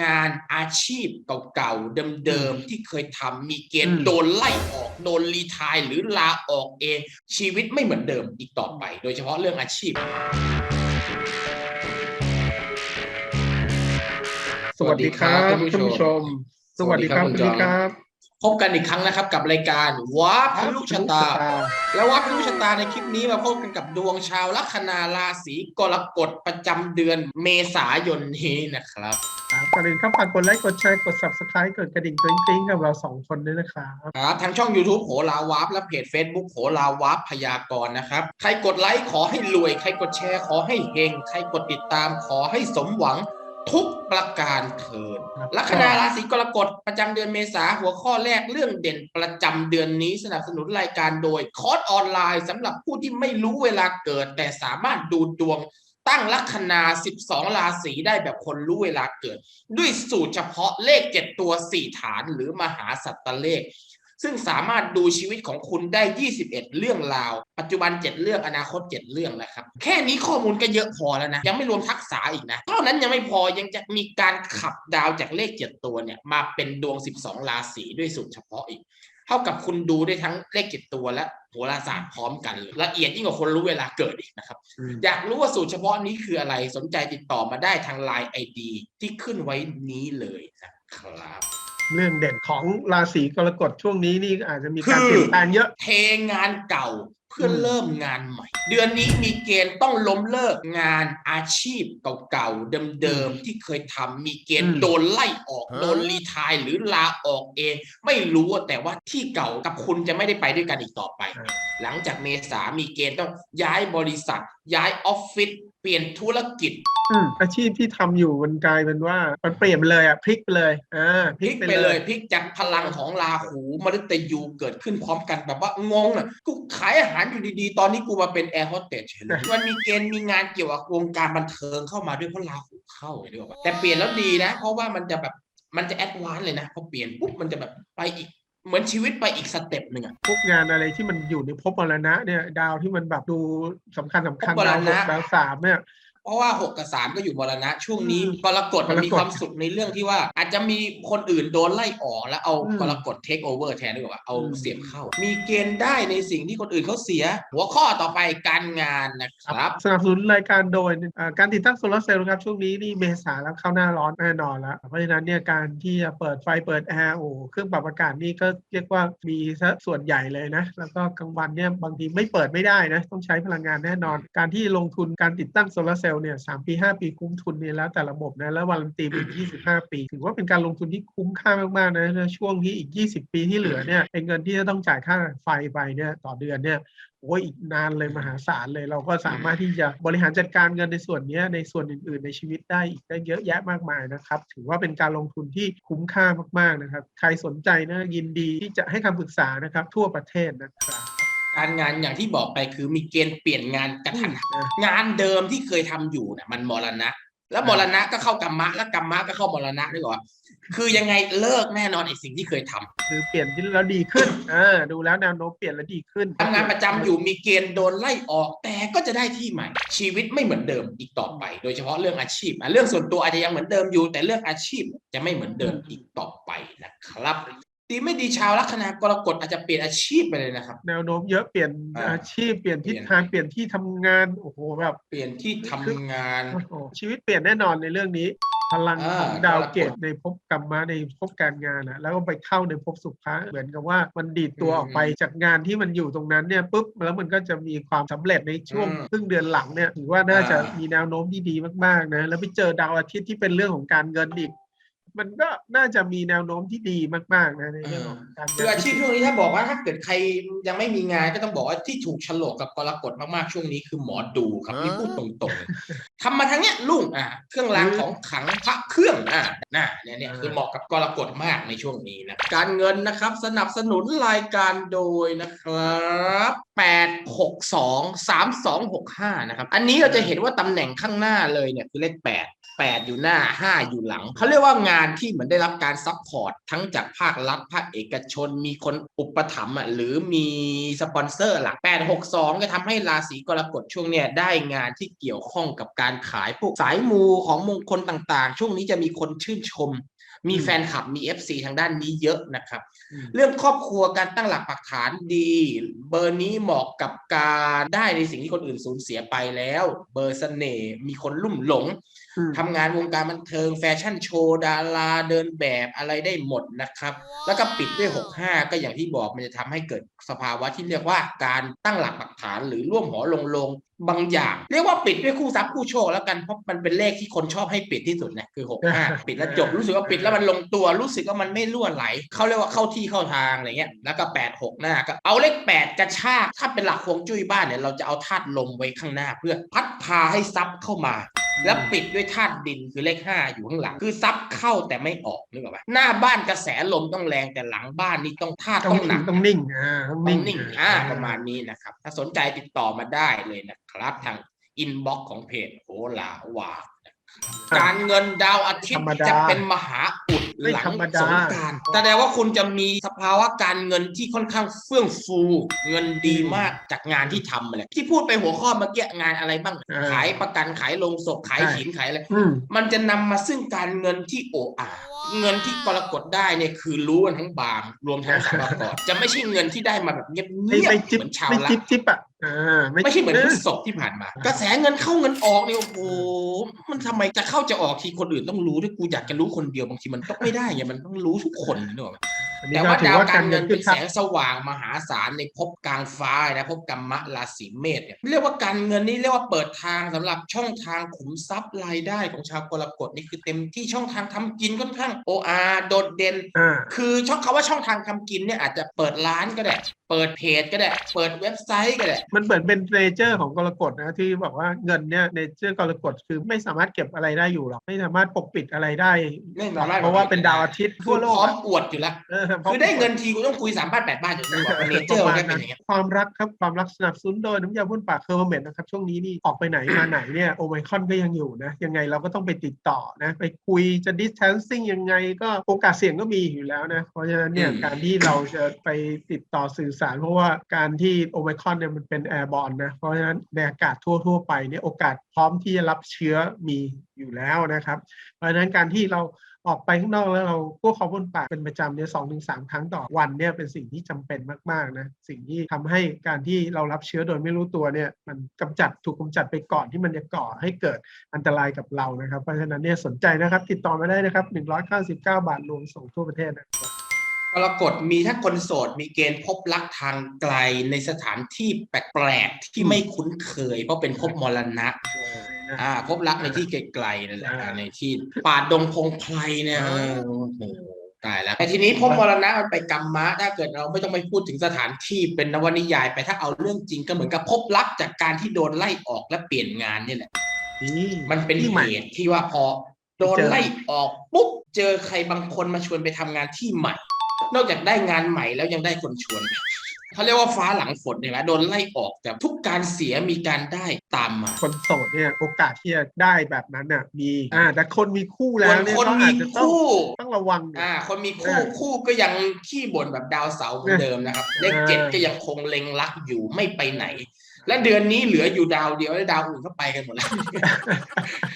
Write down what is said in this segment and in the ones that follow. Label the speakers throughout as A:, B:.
A: งานอาชีพเก่าๆเดิมๆที่เคยทำมีเกณ
B: อื
A: ฑ์
B: ม
A: โดนไล่ออกโดนรีไทายหรือลาออกเอง ชีวิตไม่เหมือนเดิมอีกต่อไป โดยเฉพาะเรื่องอาชีพ
B: สวัสดีครับ
A: สวั
B: ท่า
A: ส
B: น
A: ดีครับ
B: ผู้ชม สวัสดีครับ
A: สวั
B: คุ
A: ส
B: ณ
A: ดี
B: พี่
A: ค
B: ค
A: รั
B: รับบ
A: พบกันอีกครั้งนะครับกับรายการวับทะลุชะตา และวัดรู้ชะตาในคลิปนี้มาพบกันกับดวงชาวลัคนาราศีกรกฎประจำเดือนเมษายนนี้นะครับ
B: ครับก่อนอื่นครับฝากกดไลค์กดแชร์กด subscribe กดกระดิ่งกริ๊งๆกับเราสองคนด้วยนะครับ
A: ครับทางช่อง YouTube โหราวับและเพจ Facebook โหราวับพยากรณ์นะครับ ใครกดไลค์ขอให้รวย ใครกดแชร์ขอให้เฮงใครกดติดตามขอให้สมหวัง ทุกประการเถิด
B: ครับ
A: ลัคนาราศีกรกฎประจำเดือนเมษาหัวข้อแรกเรื่องเด่นประจำเดือนนี้สนับสนุนรายการโดย คอร์สออนไลน์สำหรับผู้ที่ไม่รู้เวลาเกิด แต่สามารถดูดวงตั้งลัคนา 12 ราศีได้แบบคนรู้เวลาเกิด ด้วยสูตรเฉพาะเลข 7 ตัว 4 ฐานหรือมหาสัตตเลข ซึ่งสามารถดูชีวิตของคุณได้ 21 เรื่องราว ปัจจุบัน 7 เรื่องอนาคต 7 เรื่องนะครับ แค่นี้ข้อมูลก็เยอะพอแล้วนะ ยังไม่รวมทักษะอีกนะเท่านั้นยังไม่พอยังจะมีการขับดาวจากเลข 7 ตัวเนี่ย มาเป็นดวง 12 ราศีด้วยสูตรเฉพาะอีก เท่ากับคุณดูได้ทั้งเลข7ตัวและโหราศาสตร์พร้อมกันเลยละเอียดยิ่งกว่าคนรู้เวลาเกิดอีกนะครับ อยากรู้ว่าสูตรเฉพาะนี้คืออะไรสนใจติดต่อมาได้ทาง Line ID ที่ขึ้นไว้นี้เลยนะครับ
B: เรื่องเด่นของราศีกรกฎช่วงนี้นี่อาจจะมีการ
A: คือ
B: เปลี่ยนแปลงเยอะ
A: เทงานเก่า เพื่ออ
B: ม
A: เริ่มงานใหม่ เดือนนี้มีเกณฑ์ต้องล้มเลิกงานอาชีพเก่าๆเดิมๆที่เคยทำมีเกณฑ์
B: อืม
A: โดนไล่ออกโดนรีไทายหรือลาออกเองไม่รู้อะแต่ว่าที่เก่ากับคุณจะไม่ได้ไปด้วยกันอีกต่อไป หลังจากเมษามีเกณฑ์ต้องย้ายบริษัท ย้ายออฟฟิศเปลี่ยนธุรกิจ
B: อืมอาชีพที่ทำอยู่มันกลายเป็นว่ามันเปลี่ยนไปเลยอะพลิกไปเลยอ่าพ
A: พ
B: ลิ
A: ลิ
B: ก
A: ก
B: ไป
A: ไป
B: เล
A: เลยยพลิกจากพลังของราหูมฤตยูเกิดขึ้นพร้อมกันแบบว่างงอะกูขายอาหารอยู่ดีๆ ตอนนี้กูมาเป็นแอร์โฮสเตสเฉยเลยมันมีเกณฑ์มีงานเกี่ยวกับวงการบันเทิงเข้ามาด้วยเพราะลาหูเข้าเลยว่าแต่เปลี่ยนแล้วดีนะ เพราะว่ามันจะแบบมันจะแอดวานเลยนะพอเปลี่ยนปุ๊บมันจะแบบไปอีกเหมือนชีวิตไปอีกสเต็ปหนึ่งอะ
B: พวกงานอะไรที่มันอยู่ในภพมรณะเนี่ย ดาวที่มันแบบดูสำคัญสำคัญดาวหกดาวสามเนี่ย
A: เพราะว่าหกกับสามก็อยู่มรณะ ช่วงนี้
B: อืม
A: กรกฎมันมี
B: กรกฎ
A: ความสุขในเรื่องที่ว่า อาจจะมีคนอื่นโดนไล่ออกแล้วเอา
B: อืม
A: กรกฎเทคโอเวอร์แทนดีกว่าเอา
B: อืม
A: เสียบเข้า มีเกณฑ์ได้ในสิ่งที่คนอื่นเขาเสีย หัวข้อต่อไปการงานนะครับ
B: สนับสนุนรายการโดยอ่าการติดตั้งโซลาร์เซลล์ครับ ช่วงนี้นี่เมษาแล้วเข้าหน้าร้อนแน่นอนแล้วเพราะฉะนั้นเนี่ยการที่จะเปิดไฟเปิดแอร์โอ้เครื่องปรับอากาศนี่ก็เรียกว่ามีซะส่วนใหญ่เลยนะ แล้วก็กลางวันเนี่ยบางทีไม่เปิดไม่ได้นะต้องใช้พลังงานแน่นอน การที่ลงทุนการติดตั้งโซลาร์เซลล์เนี่ยสามปีห้าปีคุ้มทุนเนี่ยแล้วแต่ระบบนะแล้ววารันตีไปอีก25ปี ถือว่าเป็นการลงทุนที่คุ้มค่ามากๆนะช่วงที่อีก20ปีที่เหลือเนี่ยเงินที่จะต้องจ่ายค่าไฟไปเนี่ยต่อเดือนเนี่ยโอ้ยอีกนานเลยมหาศาลเลยเราก็สามารถที่จะบริหารจัดการเงินในส่วนนี้ในส่วนอื่น ๆ ในชีวิตได้อีกได้เยอะแยะมากมายนะครับ ถือว่าเป็นการลงทุนที่คุ้มค่ามากๆนะครับ ใครสนใจนะยินดีที่จะให้คำปรึกษานะครับทั่วประเทศนะครับ
A: การงานอย่างที่บอกไปคือมีเกณฑ์เปลี่ยนงานกระทันหัน
B: นะ
A: งานเดิมที่เคยทำอยู่เนี่ยมันมรณะ แล้วมรณะก็เข้ากรรมะแล้วกรรมะก็เข้ามรณะด้วยก่อนคือยังไงเลิกแน่นอนไอ้สิ่งที่เคยทำ
B: คือเปลี่ยนที่แล้วดีขึ้นอ่าดูแล้วแนวโน้มเปลี่ยนแล้วดีขึ้น
A: ทำงานประจำอยู่มีเกณฑ์โดนไล่ออก แต่ก็จะได้ที่ใหม่ ชีวิตไม่เหมือนเดิมอีกต่อไป โดยเฉพาะเรื่องอาชีพอะเรื่องส่วนตัวอาจจะยังเหมือนเดิมอยู่ แต่เรื่องอาชีพจะไม่เหมือนเดิมอีกต่อไปนะครับ ดีไม่ดีชาวลัคนากรกฎอาจจะเปลี่ยนอาชีพไปเลยนะครับ
B: แนวโน้มเยอะเปลี่ยน
A: อ่า
B: อาชีพเปลี่ยนทิศ
A: เปลี่ยน
B: ทางเปลี่ยนที่ทำงานโอ้โหแบบ
A: เปลี่ยนที่ทำงาน
B: โอ้โหชีวิตเปลี่ยนแน่นอนในเรื่องนี้ พลัง
A: อ่า
B: ของดาว
A: กรกฎ
B: เกตในภพกรรมะในภพการงานอะแล้วก็ไปเข้าในภพสุภะเหมือนกับว่ามันดีดตัวออกไปจากงานที่มันอยู่ตรงนั้นเนี่ยปุ๊บแล้วมันก็จะมีความสำเร็จในช่วงครึ่งเดือนหลังเนี่ยถือว่าน่าจะมีแนวโน้มที่ดีมากๆนะแล้วไปเจอดาวอาทิตย์ที่เป็นเรื่องของการเงินอีก มันก็น่าจะมีแนวโน้มที่ดีมาก ๆ นะในเรื่องของการเงิน
A: คืออาชีพช่วงนี้ถ้าบอกว่าถ้าเกิดใครยังไม่มีงานก็ต้องบอกว่าที่ถูกฉลกกับกรกฎมากๆช่วงนี้คือหมอดูครับนี่พูดตรงๆทำมาทางเนี้ยลุงอะเครื่องรางของขลังพระเครื่องอะน่ะเนี่ยเนี่ยคือเหมาะกับกรกฎมากในช่วงนี้นะการเงินนะครับสนับสนุนรายการโดยนะครับ8 6 2 3 2 6 5นะครับอันนี้เราจะเห็นว่าตำแหน่งข้างหน้าเลยเนี่ยคือเลข8 8อยู่หน้า5อยู่หลังเขาเรียกว่างานที่เหมือนได้รับการซัพพอร์ตทั้งจากภาครัฐภาคเอกชน มีคนอุปถัมภ์อะหรือมีสปอนเซอร์หลัก862ก็ทำให้ราศีกรกฎช่วงเนี้ยได้งานที่เกี่ยวข้องกับการขายพวกสายมูของมงคลต่างๆ ช่วงนี้จะมีคนชื่นชม มีแฟนคลับมี FC ทางด้านนี้เยอะนะครับ
B: อืม
A: เรื่องครอบครัวการตั้งหลักปักฐานดี เบอร์นี้เหมาะกับการได้ในสิ่งที่คนอื่นสูญเสียไปแล้ว เบอร์เสน่ห์มีคนลุ่มหลง
B: อืม
A: ทำงานวงการบันเทิงแฟชั่นโชว์ดาราเดินแบบอะไรได้หมดนะครับ แล้วก็ปิดด้วย 65 ก็อย่างที่บอกมันจะทำให้เกิดสภาวะที่เรียกว่าการตั้งหลักปักฐานหรือร่วมหอลงลงบางอย่าง เรียกว่าปิดด้วยคู่ทรัพย์คู่โชคแล้วกันเพราะมันเป็นเลขที่คนชอบให้ปิดที่สุดนะคือ 65 ปิดแล้วจบรู้สึกว่าปิดแล้วมันลงตัวรู้สึกว่ามันไม่รั่วไหลเขาเรียกว่าเข้าที่เข้าทางอะไรเงี้ยแล้วก็86หน้าก็เอาเลข 8 กระชากถ้าเป็นหลักฮวงจุ้ยบ้านเนี่ยเราจะเอาธาตุลมไว้ข้างหน้าเพื่อพัดพาให้ซับเข้ามา แล้วปิดด้วยธาตุดินคือเลขห้าอยู่ข้างหลัง คือซับเข้าแต่ไม่ออกนึกออกปะหน้าบ้านกระแสลมต้องแรงแต่หลังบ้านนี่ต้องธาตุ
B: ต้อ
A: ต้องงหนัก
B: ต้องนิ่งอ่าต้อง
A: ต้
B: นิ่
A: องงนิ่งอ่าประมาณนี้นะครับ ถ้าสนใจติดต่อมาได้เลยนะครับทางอินบ็อกของเพจโหลาวาการเงินดาวอาทิต
B: ธร
A: ย์
B: รมดา
A: จะเป็นมหาอุด
B: ไม่
A: หลั
B: ธรงรมดา
A: สงกรารแสดงว่าคุณจะมีสภาวะการเงินที่ค่อนข้างเฟื่องฟูเงินดีมากจากงานที่ทำมาเลยที่พูดไปหัวข้อเมื่อกี้งานอะไรบ้าง
B: เออ
A: ขายประกันขายโรงศพขาย
B: ใช่
A: หินขายอะไร
B: อืม
A: มันจะนำมาซึ่งการเงินที่โอ้อา เงินที่กรกฎได้เนี่ยคือรู้กันทั้งบางรวมทั้งสารกฎจะไม่ใช่เงินที่ได้มาแบบเงียบ
B: ไม่
A: เงียบ
B: ไม่
A: เห
B: จิ๊บ
A: มือนชาว
B: ไม่
A: ละ
B: จิ๊บจิ๊บอะอ่า
A: ไม่ใช่เหมือนพฤ
B: จิ๊บ
A: ษภที่ผ่านมา กระแสเงินเข้าเงินออกเนี่ยโอ้โหมันทำไมจะเข้าจะออกทีคนอื่นต้องรู้ด้วยกูอยากจะรู้คนเดียวบางทีมันต้องไม่ได้ไงมันต้องรู้ทุกคนนึกออกไหม
B: อันนี้
A: แต่
B: ก็
A: ว่า
B: ถือ
A: ดาว
B: ว่า
A: การเงิน
B: ขึ้
A: เป็น
B: ค
A: แส
B: รับ
A: งสว่างมหาศาลในภพกลางฟ้านะภพกรรมะราศีเมษเนี่ยเรียกว่าการเงินนี่เรียกว่าเปิดทางสำหรับช่องทางขุมทรัพย์รายได้ของชาวกรกฎนี่คือเต็มที่ช่องทางทำกินค่อนข้างโออาโดดเด่น
B: อ่า
A: คือช่องคำว่าช่องทางทำกินเนี่ยอาจจะเปิดร้านก็ได้ เปิดเพจก็ได้ เปิดเว็บไซต์ก็ได้
B: มันเหมือนเป็นเนเจอร์ของกรกฎนะที่บอกว่าเงินเนี่ยเนเจอร์กรกฎคือไม่สามารถเก็บอะไรได้อยู่หรอกไม่สามารถปกปิดอะไรได้
A: ไม่สามารถ
B: เพราะว่าเป็นดาวอาทิตย์
A: คื
B: ทั่ว
A: อ
B: โล
A: พ
B: ก
A: ร้อม
B: อะ
A: อวดอยู่แล้ว
B: เออ
A: คือได้เงินทีกูต้องคุยสามบ้านแปดบ้านอยู่แล้วเนเจอร์มันก็เป็นอย่างเงี้ย
B: ความรักครับความรักสนับสนุนโดยน้ำยาพ่นปากเคอร์เมนนะครับช่วงนี้นี่ออกไปไหนมาไหนเนี่ยโอไมคอนก็ยังอยู่นะยังไงเราก็ต้องไปติดต่อนะไปคุยจะ distancing ยังไงก็โอกาสเสี่ยงก็มีอยู่แล้วนะเพราะฉะนั้นเนี่ย
A: อืม
B: การที่เราจะไปติดต่อสื่อสารเพราะว่าการที่โอไมคอนเนี่ยมันเป็นแอร์บอลนะ เพราะฉะนั้นในอากาศทั่ว ๆ ไปเนี่ยโอกาสพร้อมที่จะรับเชื้อมีอยู่แล้วนะครับ เพราะฉะนั้นการที่เราออกไปข้างนอกแล้วเราพวกคอพ่นปากเป็นประจำเนี่ยสองถึงสามครั้งต่อวันเนี่ยเป็นสิ่งที่จำเป็นมากๆนะสิ่งที่ทำให้การที่เรารับเชื้อโดยไม่รู้ตัวเนี่ยมันกำจัดถูกกำจัดไปก่อนที่มันจะก่อให้เกิดอันตรายกับเรานะครับเพราะฉะนั้นเนี่ยสนใจนะครับติดต่อมาได้นะครับ199 บาทรวมส่งทั่วประเทศนะครับ
A: กรกฎมีถ้าคนโสดมีเกณฑ์พบรักทางไกลในสถานที่แปลกๆที่ไม่คุ้นเคย เพราะเป็นภพมรณะอ่าพบรักในที่ไกลๆนั่นแหละ
B: อ่า
A: ในที่ป่าดงพงไพรเนี่ย
B: อ่า
A: เออโอ้โหตายแล้วแต่ทีนี้พบมรณะมันไปกรรมะ ถ้าเกิดเราไม่ต้องไปพูดถึงสถานที่เป็นนวนิยายไปถ้าเอาเรื่องจริงก็เหมือนกับพบรักจากการที่โดนไล่ออกและเปลี่ยนงานนี่แหละ
B: นี่
A: มันเป็น
B: ที่
A: เห
B: ใหม่
A: ตุที่ว่าพอโดน
B: เจอ
A: ไล่ออกปุ๊บเจอใครบางคนมาชวนไปทำงานที่ใหม่ นอกจากได้งานใหม่แล้วยังได้คนชวนเขาเรียกว่าฟ้าหลังฝนเห็นไหมโดนไล่ออกแต่ทุกการเสียมีการได้ตามมา
B: คนโสดเนี่ยโอกาสที่จะได้แบบนั้นน่ะมีอ่าแต่คนมีคู่แล้วเนี่ย
A: คน
B: ก็
A: มี
B: อาจจะต้อง
A: คู่
B: ต้องระวังหน่อย
A: อ่าคนมีคู่
B: เออ
A: คู่ก็ยังขี้บ่นแบบดาวเสาร์เหมือนเดิมนะครับเลข
B: เออ
A: เจ็ดก็ยังคงเล็งรักอยู่ไม่ไปไหน และเดือนนี้เหลืออยู่ดาวเดียวและดาวอื่นก็ไปกันหมดแล้ว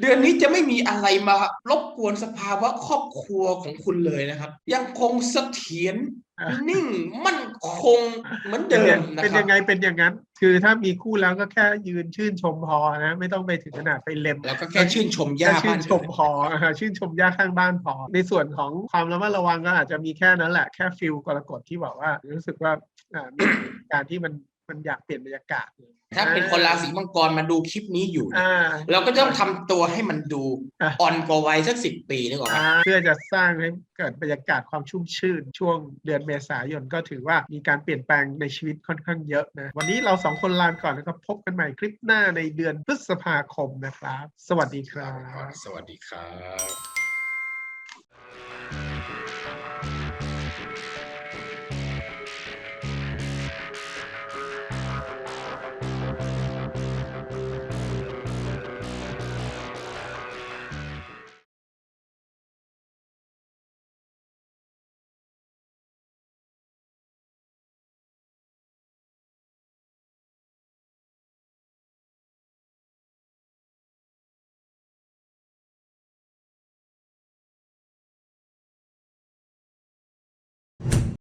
A: เดือนนี้จะไม่มีอะไรมารบกวนสภาวะครอบครัวของคุณเลยนะครับ ยังคงเสถียร
B: อะ
A: นิ่งมั่นคงเหมือน
B: เป็น
A: เดิ
B: ยั
A: ม
B: ง
A: นะ
B: เป็น
A: ครั
B: ยั
A: บ
B: งไงเป็นอย่างนั้น คือถ้ามีคู่แล้วก็แค่ยืนชื่นชมพอนะ ไม่ต้องไปถึงขนาดไปเล็ม
A: แล้วก็แค่ชื่นชม
B: แค่
A: ย่า
B: ชื่
A: บ้านน
B: ชมพออ่าชื่นชมย่าข้างบ้านพอ ในส่วนของความระมัดระวังก็อาจจะมีแค่นั้นแหละแค่ฟิลกรกฎที่บอกว่า รู้สึกว่าอ่ามีการที่มัน มันอยากเปลี่ยนบรรยากาศ
A: ถ้าเป็นคนราศีมังกรมาดูคลิปนี้อยู่เนี่ย
B: อ่า
A: เราก็ต้องทำตัวให้มันดู
B: อะ
A: อ่อนกว่าวัยสักสิบปีนึกออกไหม
B: อ่าเพื่อจะสร้างให้เกิดบรรยากาศความชุ่มชื่น ช่วงเดือนเมษายนก็ถือว่ามีการเปลี่ยนแปลงในชีวิตค่อนข้างเยอะนะ วันนี้เราสองคนลาไปก่อนแล้วก็พบกันใหม่คลิปหน้าในเดือนพฤษภาคมนะครับ สวัสดีครับ
A: สวัสดีครับ